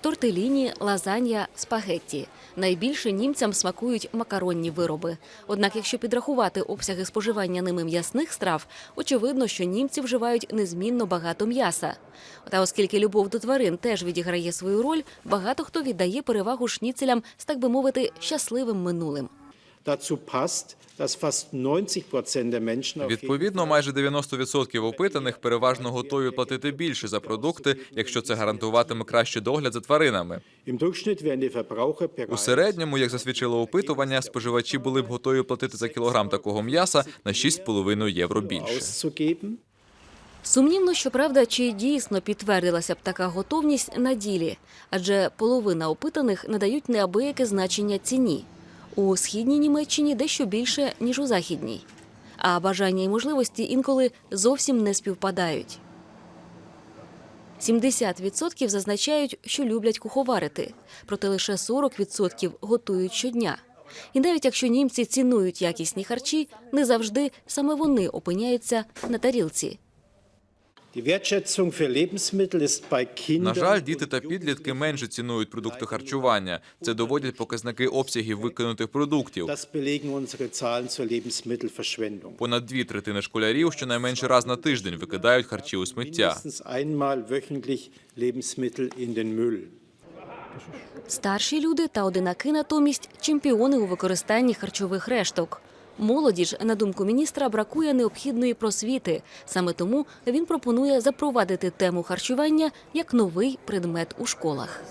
тортеліні, лазанья, спагетті. Найбільше німцям смакують макаронні вироби. Однак, якщо підрахувати обсяги споживання ними м'ясних страв, очевидно, що німці вживають незмінно багато м'яса. Та оскільки любов до тварин теж відіграє свою роль, багато хто віддає перевагу шніцелям з так би мовити щасливим минулим. Dazu passt, dass fast 90 Prozent der Menschen Відповідно, майже 90% опитаних переважно готові платити більше за продукти, якщо це гарантуватиме кращий догляд за тваринами. У середньому, як засвідчило опитування, споживачі були б готові платити за кілограм такого м'яса на 6,5 євро більше. Сумнівно, щоправда, чи дійсно підтвердилася б така готовність на ділі, адже половина опитаних надають неабияке значення ціні. У східній Німеччині дещо більше, ніж у західній. А бажання і можливості інколи зовсім не співпадають. 70% зазначають, що люблять куховарити, проте лише 40% готують щодня. І навіть якщо німці цінують якісні харчі, не завжди саме вони опиняються на тарілці. На жаль, діти та підлітки менше цінують продукти харчування. Це доводять показники обсягів викинутих продуктів. Понад дві третини школярів щонайменше раз на тиждень викидають харчі у сміття. Старші люди та одинаки натомість чемпіони у використанні харчових решток. Молоді ж, на думку міністра, бракує необхідної просвіти. Саме тому він пропонує запровадити тему харчування як новий предмет у школах.